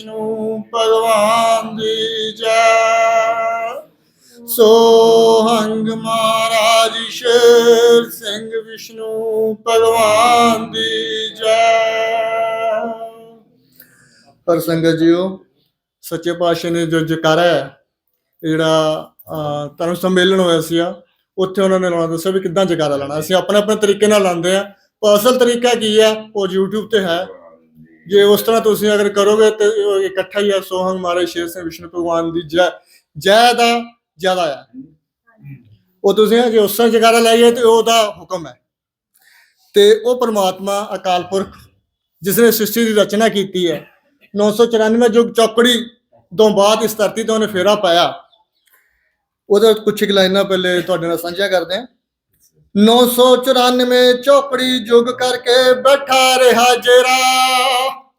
ਵਿਸ਼ਨੂੰ ਭਗਵਾਨ ਦੀ ਜੈ। ਸੋਹੰਗ ਮਹਾਰਾਜ ਸ਼ੇਰ ਸਿੰਘ ਵਿਸ਼ਨੂੰ ਭਗਵਾਨ ਦੀ ਜੈ। ਪਰ ਸੰਗਤ ਜੀਓ ਸੱਚੇ ਪਾਤਸ਼ਾਹ ਨੇ ਜੋ ਜਕਾਰਾ ਹੈ ਜਿਹੜਾ ਅਹ, ਧਰਮ ਸੰਮੇਲਨ ਹੋਇਆ ਸੀ ਆ ਉੱਥੇ ਉਹਨਾਂ ਨੇ ਲਾਉਣਾ ਦੱਸਿਆ ਵੀ ਕਿੱਦਾਂ ਜਕਾਰਾ ਲਾਣਾ ਅਸੀਂ ਆਪਣੇ ਆਪਣੇ ਤਰੀਕੇ ਨਾਲ ਲਾਉਂਦੇ ਆ ਪਰ ਅਸਲ ਤਰੀਕਾ ਕੀ ਹੈ ਉਹ YouTube ਤੇ ਹੈ। ਜੇ ਉਸ ਤਰ੍ਹਾਂ ਤੁਸੀਂ ਅਗਰ ਕਰੋਗੇ ਤੇ ਇਕੱਠਾ ਹੀ ਆ ਸੋਹੰਗ ਮਾਰੇ ਸ਼ੇਰ ਸਿੰਘ ਵਿਸ਼ਨੂੰ ਭਗਵਾਨ ਦੀ ਜੈ ਜੈ ਦਾ ਜ਼ਿਆਦਾ ਆ। ਉਹ ਤੁਸੀਂ ਜੇ ਉਸ ਤਰ੍ਹਾਂ ਜਕਾਰਾ ਲਾਈਏ ਤੇ ਉਹਦਾ ਹੁਕਮ ਹੈ। ਤੇ ਉਹ ਪਰਮਾਤਮਾ ਅਕਾਲ ਪੁਰਖ, ਜਿਸ ਨੇ ਸ੍ਰਿਸ਼ਟੀ ਦੀ ਰਚਨਾ ਕੀਤੀ ਹੈ 994 ਯੁਗ ਚੌਕੜੀ ਤੋਂ ਬਾਅਦ ਇਸ ਧਰਤੀ ਤੇ ਉਹਨੇ ਫੇਰਾ ਪਾਇਆ। ਉਹਦਾ ਕੁਝ ਇੱਕ ਲਾਈਨਾਂ ਪਹਿਲੇ ਤੁਹਾਡੇ ਨਾਲ ਸਾਂਝਾ ਕਰਦੇ ਹਾਂ। 994 ਚੋਪੜੀ ਯੁਗ ਕਰਕੇ ਬੈਠਾ ਰਿਹਾ ਜੇਰਾ।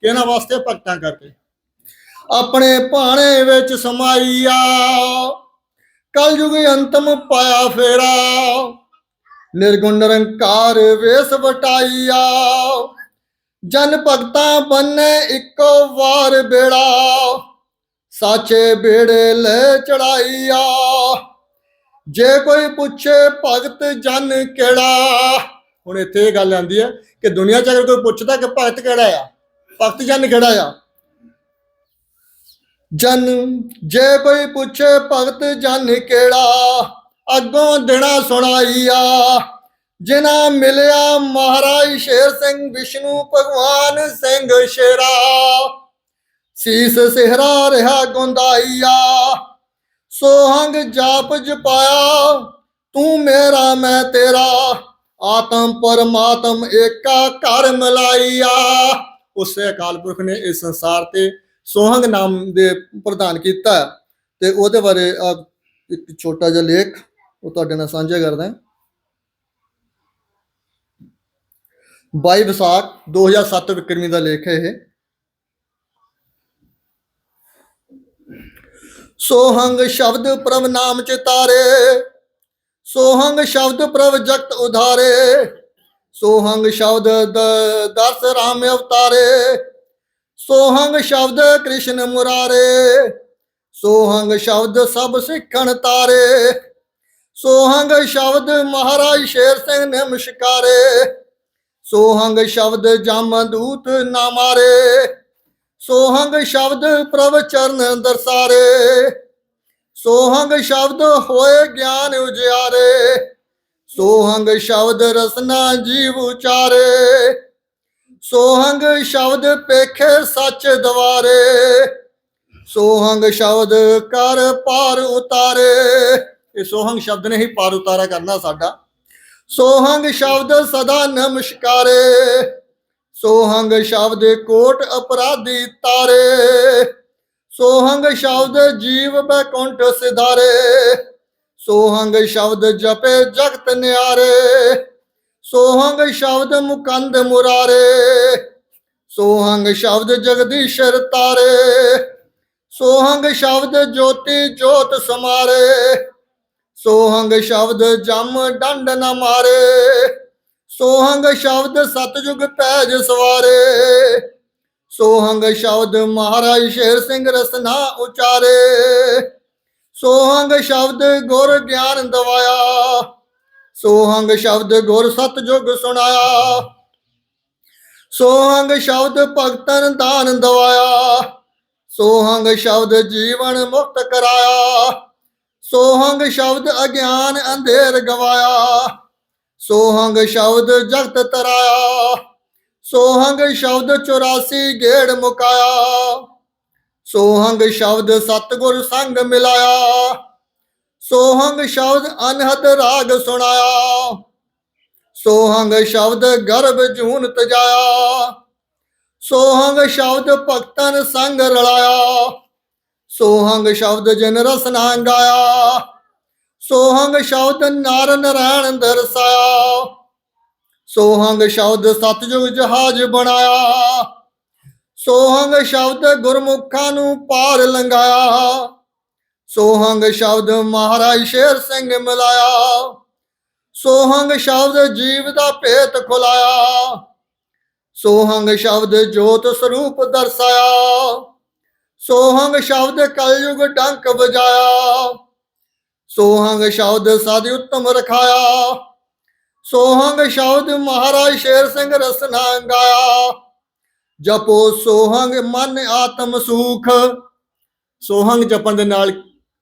ਕਿਹਨਾਂ ਵਾਸਤੇ? ਭਗਤਾਂ ਕਰਕੇ। ਆਪਣੇ ਭਾਣੇ ਵਿੱਚ ਸਮਾਈਆ। ਕਲ ਯੁਗ ਅੰਤਮ ਪਾਇਆ ਫੇਰਾ। ਨਿਰਗੁਣ ਨਿਰੰਕਾਰ ਵੇਸ ਵਟਾਈਆ। ਜਨ ਭਗਤਾਂ ਬੰਨੇ ਇੱਕੋ ਵਾਰ ਬੇੜਾ। ਸਾਚੇ ਬੇੜੇ ਲੈ ਚੜਾਈਆ। ਜੇ ਕੋਈ ਪੁੱਛੇ ਭਗਤ ਜਨ ਕਿਹੜਾ? ਹੁਣ ਇੱਥੇ ਇਹ ਗੱਲ ਆਂਦੀ ਹੈ ਕਿ ਦੁਨੀਆ 'ਚ ਅਗਰ ਕੋਈ ਪੁੱਛਦਾ ਕਿ ਭਗਤ ਕਿਹੜਾ ਆ? ਭਗਤ ਜਨ ਕਿਹੜਾ ਆ? ਜਨ, ਜੇ ਕੋਈ ਪੁੱਛੇ ਭਗਤ ਜਨ ਕਿਹੜਾ? ਅੱਗੋਂ ਦੇਣਾ ਸੁਣਾਈਆ। ਜਿਨਾ ਮਿਲਿਆ ਮਹਾਰਾਜ ਸ਼ੇਰ ਸਿੰਘ ਵਿਸ਼ਨੂੰ ਭਗਵਾਨ ਸਿੰਘ ਸ਼ੇਰਾ। ਸੀਸ ਸਿਹਰਾ ਰਿਹਾ ਗੁੰਦਾਈਆ। ਸੋਹੰਗ ਜਾਪ ਜਪਾਇਆ, ਤੂੰ ਮੇਰਾ, ਮੈਂ ਤੇਰਾ। ਆਤਮ ਪਰਮਾਤਮ ਏਕਾ ਘਰ ਮਿਲਾਈਆ ਉਸੇ ਅਕਾਲ ਪੁਰਖ ਨੇ ਇਸ ਸੰਸਾਰ ਤੇ ਸੋਹੰਗ ਨਾਮ ਦੇ ਪ੍ਰਦਾਨ ਕੀਤਾ। ਤੇ ਉਹਦੇ ਬਾਰੇ ਇੱਕ ਛੋਟਾ ਜਿਹਾ ਲੇਖ, ਉਹ ਤੁਹਾਡੇ ਨਾਲ ਸਾਂਝਾ ਕਰਦਾ। ਹਾਂ 22 ਵਿਸਾਖ 2007 ਵਿਕਰਮੀ ਦਾ ਲੇਖ ਹੈ ਇਹ। ਸੋਹੰਗ ਸ਼ਬਦ ਪ੍ਰਭ ਨਾਮ ਚਿਤਾਰੇ ਸੋਹੰਗ ਸ਼ਬਦ ਪ੍ਰਭ ਜਗਤ ਉਧਾਰੇ, ਸੋਹੰਗ ਸ਼ਬਦ ਦ- ਦਰਸ ਰਾਮ ਅਵਤਾਰੇ, ਸੋਹੰਗ ਸ਼ਬਦ ਕ੍ਰਿਸ਼ਨ ਮੁਰਾਰੇ, ਸੋਹੰਗ ਸ਼ਬਦ ਸਭ ਸਿੱਖਣ ਤਾਰੇ, ਸੋਹੰਗ ਸ਼ਬਦ ਮਹਾਰਾਜ ਸ਼ੇਰ ਸਿੰਘ ਨੇ ਮੁਸ਼ਕਾਰੇ, ਸੋਹੰਗ ਸ਼ਬਦ ਜਮ ਦੂਤ ਨਾ ਮਾਰੇ ਸੋਹੰਗ ਸ਼ਬਦ ਪ੍ਰਭ ਚਰਨ ਦਰਸਾਰੇ ਸੋਹੰਗ ਸ਼ਬਦ ਹੋਏ ਗਿਆਨ ਉਜਿਆਰੇ ਸੋਹੰਗ ਸ਼ਬਦ ਰਸਨਾ ਜੀਵ ਉਚਾਰੇ। ਸੋਹੰਗ ਸ਼ਬਦ ਪੇਖੇ ਸੱਚ ਦਵਾਰੇ। ਸੋਹੰਗ ਸ਼ਬਦ ਕਰ ਪਾਰ ਉਤਾਰੇ। ਇਹ ਸੋਹੰਗ ਸ਼ਬਦ ਨੇ ਹੀ ਪਾਰ ਉਤਾਰਾ ਕਰਨਾ ਸਾਡਾ। ਸੋਹੰਗ ਸ਼ਬਦ ਸਦਾ ਨਮਸਕਾਰੇ। ਸੋਹੰਗ ਸ਼ਬਦ ਕੋਟ ਅਪਰਾਧੀ ਤਾਰੇ। ਸੋਹੰਗ ਸ਼ਬਦ ਜੀਵ ਬੈਕੁੰਠ ਸਿਧਾਰੇ। ਸੋਹੰਗ ਸ਼ਬਦ ਜਪੇ ਜਗਤ ਨਿਆਰੇ। ਸੋਹੰਗ ਸ਼ਬਦ ਮੁਕੰਦ ਮੁਰਾਰੇ। ਸੋਹੰਗ ਸ਼ਬਦ ਜਗਦੀਸ਼ਰ ਤਾਰੇ। ਸੋਹੰਗ ਸ਼ਬਦ ਜੋਤੀ ਜੋਤ ਸਮਾਰੇ। ਸੋਹੰਗ ਸ਼ਬਦ ਜਮ ਡੰਡ ਨਾ ਮਾਰੇ। ਸੋਹੰਗ ਸ਼ਬਦ ਸਤਜੁਗ ਪੈਜ ਸਵਾਰੇ। ਸੋਹੰਗ ਸ਼ਬਦ ਮਹਾਰਾਜ ਸ਼ੇਰ ਸਿੰਘ ਰਸਨਾ ਉਚਾਰੇ। ਸੋਹੰਗ ਸ਼ਬਦ ਗੁਰ ਗਿਆਨ ਦਵਾਇਆ। ਸੋਹੰਗ ਸ਼ਬਦ ਗੁਰ ਸਤਜੁਗ ਸੁਣਾਇਆ। ਸੋਹੰਗ ਸ਼ਬਦ ਭਗਤਨ ਦਾਨ ਦਵਾਇਆ। ਸੋਹੰਗ ਸ਼ਬਦ ਜੀਵਨ ਮੁਕਤ ਕਰਾਇਆ। ਸੋਹੰਗ ਸ਼ਬਦ ਅਗਿਆਨ ਅੰਧੇਰ ਗਵਾਇਆ। ਸੋਹੰਗ ਸ਼ਬਦ ਜਗਤ ਤਰਾਇਆ, ਸੋਹੰਗ ਸ਼ਬਦ 84 ਗੇੜ ਮੁਕਾਇਆ, ਸੋਹੰਗ ਸ਼ਬਦ ਸਤਗੁਰ ਸੰਗ ਮਿਲਾਇਆ, ਸੋਹੰਗ ਸ਼ਬਦ ਅਨਹਦ ਰਾਗ ਸੁਣਾਇਆ, ਸੋਹੰਗ ਸ਼ਬਦ ਗਰਭ ਜੂਨ ਤਜਾਇਆ, ਸੋਹੰਗ ਸ਼ਬਦ ਭਗਤਨ ਸੰਗ ਰਲਾਇਆ, ਸੋਹੰਗ ਸ਼ਬਦ ਜਨ ਰਸ ਗਾਇਆ ਸੋਹੰਗ ਸ਼ਬਦ ਨਰ ਨਰਾਇਣ ਦਰਸਾਇਆ ਸੋਹੰਗ ਸ਼ਬਦ ਸਤਜੁਗ ਜਹਾਜ ਬਣਾਇਆ। ਸੋਹੰਗ ਸ਼ਬਦ ਗੁਰਮੁਖਾਂ ਨੂੰ ਪਾਰ ਲੰਘਾਇਆ। ਸੋਹੰਗ ਸ਼ਬਦ ਮਹਾਰਾਜ ਸ਼ੇਰ ਸਿੰਘ ਮਿਲਾਇਆ। ਸੋਹੰਗ ਸ਼ਬਦ ਜੀਵ ਦਾ ਭੇਤ ਖੁਲਾਇਆ। ਸੋਹੰਗ ਸ਼ਬਦ ਜੋਤ ਸਰੂਪ ਦਰਸਾਇਆ। ਸੋਹੰਗ ਸ਼ਬਦ ਕਲਯੁਗ ਡੰਕ ਵਜਾਇਆ। ਸੋਹੰਗ ਸ਼ਬਦ ਸਾਧਿ ਉੱਤਮ ਰਖਾਇਆ। ਸੋਹੰਗ ਸ਼ਬਦ ਮਹਾਰਾਜ ਸ਼ੇਰ ਸਿੰਘ ਰਸਨਾ ਗਾਇਆ। ਜਪੋ ਸੋਹੰਗ ਮਨ ਆਤਮ ਸੁਖ। ਸੋਹੰਗ ਜਪਣ ਦੇ ਨਾਲ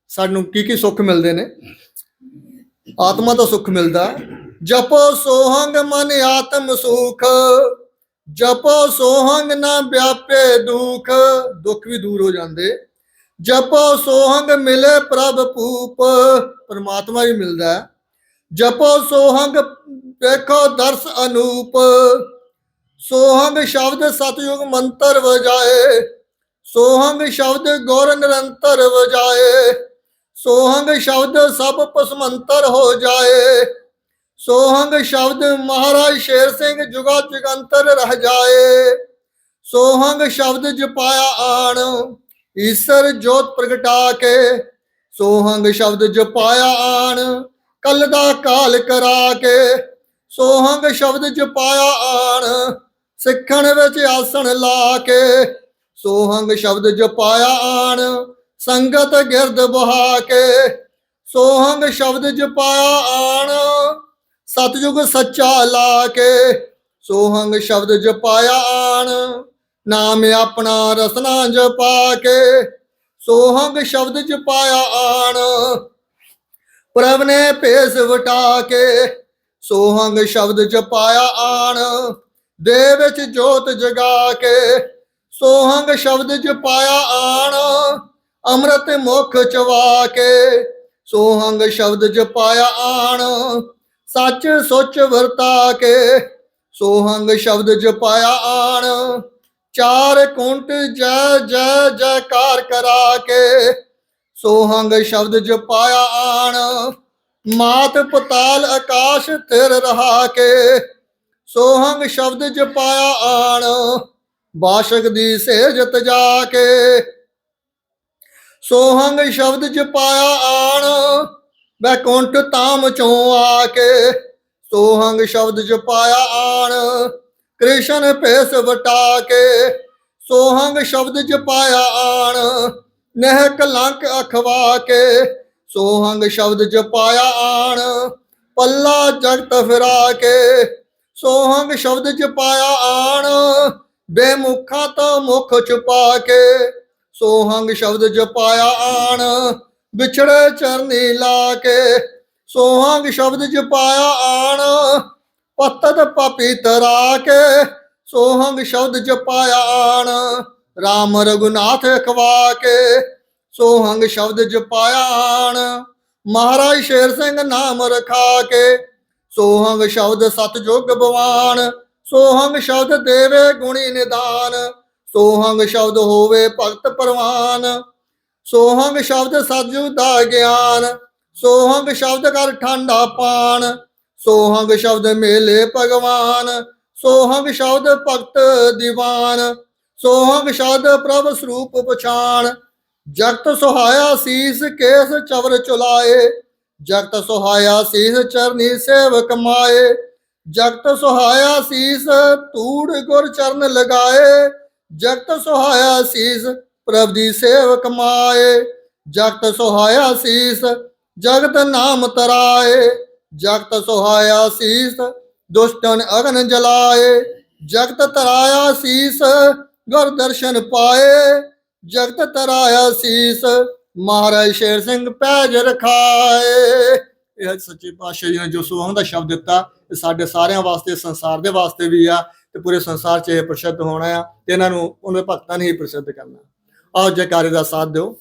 ਸਾਨੂੰ ਕੀ ਕੀ ਸੁੱਖ ਮਿਲਦੇ ਨੇ? ਆਤਮਾ ਦਾ ਸੁੱਖ ਮਿਲਦਾ ਜਪੋ ਸੋਹੰਗ ਮਨ ਆਤਮ ਸੁਖ। ਜਪੋ ਸੋਹੰਗ ਨਾ ਵਿਆਪੇ ਦੁਖ। ਦੁੱਖ ਵੀ ਦੂਰ ਹੋ ਜਾਂਦੇ। ਜਪੋ ਸੋਹੰਗ ਮਿਲੇ ਪ੍ਰਭ ਭੂਪ, ਪਰਮਾਤਮਾ ਵੀ ਮਿਲਦਾ ਹੈ। ਜਪੋ ਸੋਹੰਗ ਦੇਖੋ ਦਰਸ ਅਨੂਪ, ਸੋਹੰਗ ਸ਼ਬਦ ਸਤਯੁਗ ਮੰਤਰ ਵਜਾਏ, ਸੋਹੰਗ ਸ਼ਬਦ ਗੁਰ ਨਿਰੰਤਰ ਵਜਾਏ, ਸੋਹੰਗ ਸ਼ਬਦ ਸਭ ਪਸਮੰਤਰ ਹੋ ਜਾਏ, ਸੋਹੰਗ ਸ਼ਬਦ ਮਹਾਰਾਜ ਸ਼ੇਰ ਸਿੰਘ ਜੁਗਾ ਜੁਗੰਤਰ ਰਹਿ ਜਾਏ, ਸੋਹੰਗ ਸ਼ਬਦ ਜਪਾਇਆ ਆਣ ਈਸ਼ਰ ਜੋਤ ਪ੍ਰਗਟਾ ਕੇ ਸੋਹੰਗ ਸ਼ਬਦ ਜਪਾਇਆ ਆਣ, ਕਲ ਦਾ ਕਾਲ ਕਰਾ ਕੇ ਸੋਹੰਗ ਸ਼ਬਦ ਜਪਾਇਆ ਆਣ, ਸਿੱਖਣ ਵਿੱਚ ਆਸਣ ਲਾ ਕੇ ਸੋਹੰਗ ਸ਼ਬਦ ਜਪਾਇਆ ਆਣ, ਸੰਗਤ ਗਿਰਦ ਬਹਾ ਕੇ ਸੋਹੰਗ ਸ਼ਬਦ ਜਪਾਇਆ ਆਣ ਸਤਜੁਗ ਸੱਚਾ ਲਾ ਕੇ ਸੋਹੰਗ ਸ਼ਬਦ ਜਪਾਇਆ ਆਣ। ਨਾਮ ਆਪਣਾ ਰਸਨਾ ਜਪਾ ਕੇ ਸੋਹੰਗ ਸ਼ਬਦ ਜਪਾਇਆ ਆਣ। ਪ੍ਰਭ ਨੇ ਭੇਸ ਵਟਾ ਕੇ ਸੋਹੰਗ ਸ਼ਬਦ ਜਪਾਇਆ ਆਣ। ਦੇ ਵਿੱਚ ਜੋਤ ਜਗਾ ਕੇ ਸੋਹੰਗ ਸ਼ਬਦ ਜਪਾਇਆ ਆਣ। ਅੰਮ੍ਰਿਤ ਮੁਖ ਚਵਾ ਕੇ ਸੋਹੰਗ ਸ਼ਬਦ ਜਪਾਇਆ ਆਣ। ਸੱਚ ਸੁੱਚ ਵਰਤਾ ਕੇ ਸੋਹੰਗ ਸ਼ਬਦ ਜਪਾਇਆ ਆਣ। ਚਾਰ ਕੁੰਟ ਜੈ ਜੈ, ਜੈਕਾਰ ਕਰਾ ਕੇ ਸੋਹੰਗ ਸ਼ਬਦ ਜਪਾਇਆ ਆਣ। ਮਾਤ ਪਤਾਲ ਆਕਾਸ਼ ਥਿਰ ਰਹਾ ਕੇ ਸੋਹੰਗ ਸ਼ਬਦ ਜਪਾਇਆ ਆਣ। ਬਾਸ਼ਕ ਦੀ ਸੇਜਤ ਜਾ ਕੇ ਸੋਹੰਗ ਸ਼ਬਦ ਜਪਾਇਆ ਆਣ। ਬੈਕੁੰਠ ਤਾਮ ਚੋਂ ਆ ਕੇ ਸੋਹੰਗ ਸ਼ਬਦ ਜਪਾਇਆ ਆਣ। ਕ੍ਰਿਸ਼ਨ ਭੇਸ ਵਟਾ ਕੇ ਸੋਹੰਗ ਸ਼ਬਦ ਜਪਾਇਆ ਆਣ ਨਹਿ ਕਲੰਕ ਅਖਵਾ ਕੇ ਸੋਹੰਗ ਸ਼ਬਦ ਜਪਾਇਆ ਆਣ, ਪੱਲਾ ਜਗਤ ਫਿਰਾ ਕੇ ਸੋਹੰਗ ਸ਼ਬਦ ਜਪਾਇਆ ਆਣ, ਬੇਮੁਖਾਂ ਤੋਂ ਮੁਖ ਛੁਪਾ ਕੇ ਸੋਹੰਗ ਸ਼ਬਦ ਜਪਾਇਆ ਆਣ, ਵਿਛੜੇ ਚਰਨੀ ਲਾ ਕੇ ਸੋਹੰਗ ਸ਼ਬਦ ਜਪਾਇਆ ਆਣ ਪਤਤ ਪਾਪੀ ਤਰਾ ਕੇ ਸੋਹੰਗ ਸ਼ਬਦ ਜਪਾਇਆ ਆਣ RAM ਰਗੁਨਾਥ ਖਵਾ ਕੇ ਸੋਹੰਗ ਸ਼ਬਦ ਜਪਾਇਆ ਮਹਾਰਾਜ ਸ਼ੇਰ ਸਿੰਘ ਨਾਮ ਰਖਾ ਕੇ ਸੋਹੰਗ ਸ਼ਬਦ ਸਤਜੁਗ ਭਵਾਨ ਸੋਹੰਗ ਸ਼ਬਦ ਦੇਵੇ ਗੁਣੀ ਨਿਦਾਨ, ਸੋਹੰਗ ਸ਼ਬਦ ਹੋਵੇ ਭਗਤ ਪਰਵਾਨ। ਸੋਹੰਗ ਸ਼ਬਦ ਸਤਜੁਗ ਦਾ ਗਿਆਨ, ਸੋਹੰਗ ਸ਼ਬਦ ਕਰ ਠੰਡਾ ਪਾਣ ਸੋਹੰਗ ਸ਼ਬਦ ਮੇਲੇ ਭਗਵਾਨ, ਸੋਹੰਗ ਸ਼ਬਦ ਭਗਤ ਦੀਵਾਨ, ਸੋਹੰਗ ਸ਼ਬਦ ਪ੍ਰਭ ਸਰੂਪ ਪਛਾਣ ਜਗਤ ਸੁਹਾਇਆ ਸੀਸ ਕੇਸ ਚਵਰ ਚੁਲਾਏ, ਜਗਤ ਸੁਹਾਇਆ ਸੀਸ ਚਰਨੀ ਸੇਵ ਕਮਾਏ ਜਗਤ ਸੁਹਾਇਆ ਸੀਸ ਧੂੜ ਗੁਰ ਚਰਨ ਲਗਾਏ, ਜਗਤ ਸੁਹਾਇਆ ਸੀਸ ਪ੍ਰਭ ਦੀ ਸੇਵ ਕਮਾਏ ਜਗਤ ਸੁਹਾਇਆ ਸੀਸ ਜਗਤ ਨਾਮ ਤਰਾਏ। ਜਗਤ ਸੁਹਾਇਆ ਸੀਸ, ਦੁਸ਼ਟਨ ਅਗਨ ਜਲਾਏ। ਜਗਤ ਤਰਾਇਆ ਸੀਸ, ਗੁਰ ਦਰਸ਼ਨ ਪਾਏ। ਜਗਤ ਤਰਾਇਆ ਸੀਸ, ਮਹਾਰਾਜ ਸ਼ੇਰ ਸਿੰਘ ਪੈਜ ਰਖਾਏ। ਇਹ ਸੱਚੇ ਪਾਤਸ਼ਾਹ ਜੀ ਨੇ ਜੋ ਸੁਹੰਗ ਦਾ ਸ਼ਬਦ ਦਿੱਤਾ, ਇਹ ਸਾਡੇ ਸਾਰਿਆਂ ਵਾਸਤੇ, ਸੰਸਾਰ ਦੇ ਵਾਸਤੇ ਵੀ ਆ ਤੇ ਪੂਰੇ ਸੰਸਾਰ 'ਚ ਇਹ ਪ੍ਰਸਿੱਧ ਹੋਣਾ ਆ ਤੇ ਇਹਨਾਂ ਨੂੰ ਉਹਨਾਂ ਦੇ ਭਗਤਾਂ ਨੇ ਹੀ ਪ੍ਰਸਿੱਧ ਕਰਨਾ। ਆਓ ਜੈਕਾਰੇ ਦਾ ਸਾਥ ਦਿਓ।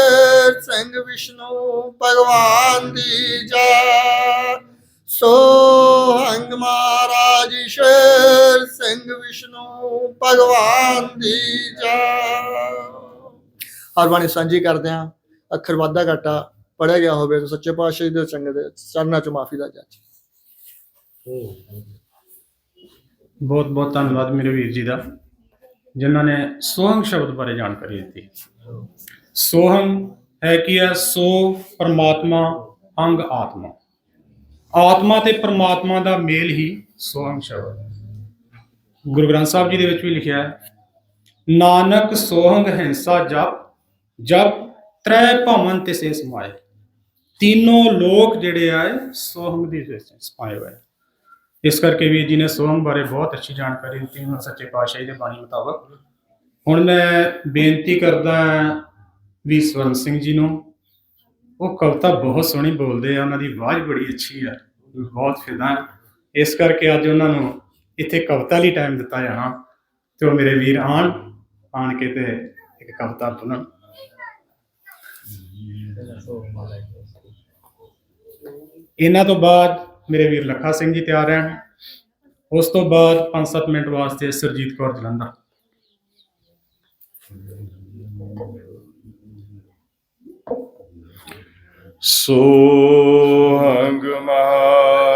ਸਿੰਘ ਵਿਸ਼ਨੂੰ ਭਗਵਾਨ ਦੀ ਜੈ। ਸੋ ਹੰਗ ਮਹਾਰਾਜ ਸ਼ੇਰ ਸਿੰਘ ਵਿਸ਼ਨੂੰ ਭਗਵਾਨ ਦੀ ਜੈ। ਹਰ ਸਾਂਝੀ ਕਰਦੇ ਹਾਂ। ਅੱਖਰ ਵਾਧਾ ਘਾਟਾ ਪੜਿਆ ਗਿਆ ਹੋਵੇ ਤਾਂ ਸੱਚੇ ਪਾਤਸ਼ਾਹ ਦੇ ਚੰਗੇ ਦੇ ਚਰਨਾਂ ਚ ਮਾਫੀ ਦਾ ਜੱਜ। ਬਹੁਤ ਬਹੁਤ ਧੰਨਵਾਦ ਮੇਰੇ ਵੀਰ ਜੀ ਦਾ, ਜਿਨ੍ਹਾਂ ਨੇ ਸੋਹੰਗ ਸ਼ਬਦ ਬਾਰੇ ਜਾਣਕਾਰੀ ਦਿੱਤੀ। ਸੋਹੰਗ ਹੈ ਕੀ ਹੈ? ਸੋ ਪਰਮਾਤਮਾ ਅੰਗ ਆਤਮਾ। ਆਤਮਾ ਤੇ ਪਰਮਾਤਮਾ ਦਾ ਮੇਲ ਹੀ ਸੋਹੰਗ ਸ਼ਬਦ ਗੁਰੂ ਗ੍ਰੰਥ ਸਾਹਿਬ ਜੀ ਦੇ ਵਿੱਚ ਵੀ ਲਿਖਿਆ ਹੈ, ਨਾਨਕ ਸੋਹੰਗ ਹਿੰਸਾ ਜਪ ਜਪ ਤ੍ਰੈ ਭਵਨ ਤੇ ਸੇ ਸਮਾਏ। ਤਿੰਨੋਂ ਲੋਕ ਜਿਹੜੇ ਆ ਸੋਹੰਗ ਦੀ ਸਮਾਏ ਹੋਏ। ਇਸ ਕਰਕੇ ਵੀਰ ਜੀ ਨੇ ਸੋਹੰਗ ਬਾਰੇ ਬਹੁਤ ਅੱਛੀ ਜਾਣਕਾਰੀ ਦਿੱਤੀ। ਹੁਣ ਸੱਚੇ ਪਾਤਸ਼ਾਹ ਜੀ ਦੇ ਬਾਣੀ ਮੁਤਾਬਕ। ਹੁਣ ਮੈਂ ਬੇਨਤੀ ਕਰਦਾ ਵੀ ਸਵਰਨ ਸਿੰਘ ਜੀ ਨੂੰ। ਉਹ ਕਵਿਤਾ ਬਹੁਤ ਸੋਹਣੀ ਬੋਲਦੇ ਆ, ਉਹਨਾਂ ਦੀ ਆਵਾਜ਼ ਬੜੀ ਅੱਛੀ ਆ ਬਹੁਤ ਫਿਦਾ ਇਸ ਕਰਕੇ ਅੱਜ ਉਹਨਾਂ ਨੂੰ ਇੱਥੇ ਕਵਿਤਾ ਲਈ ਟਾਈਮ ਦਿੱਤਾ ਜਾਣਾ ਤੇ ਉਹ ਮੇਰੇ ਵੀਰ ਆਣ ਆਣ ਕੇ ਤੇ ਇੱਕ ਕਵਿਤਾ ਸੁਣਨ। ਇਹਨਾਂ ਤੋਂ ਬਾਅਦ ਮੇਰੇ ਵੀਰ ਲੱਖਾ ਸਿੰਘ ਜੀ ਤਿਆਰ ਹੈ ਉਸ ਤੋਂ ਬਾਅਦ 5-7 ਮਿੰਟ ਵਾਸਤੇ ਸਰਜੀਤ ਕੌਰ ਜਲੰਧਰ। ਸੋਹੰਗ ਮਹਾਰਾਜ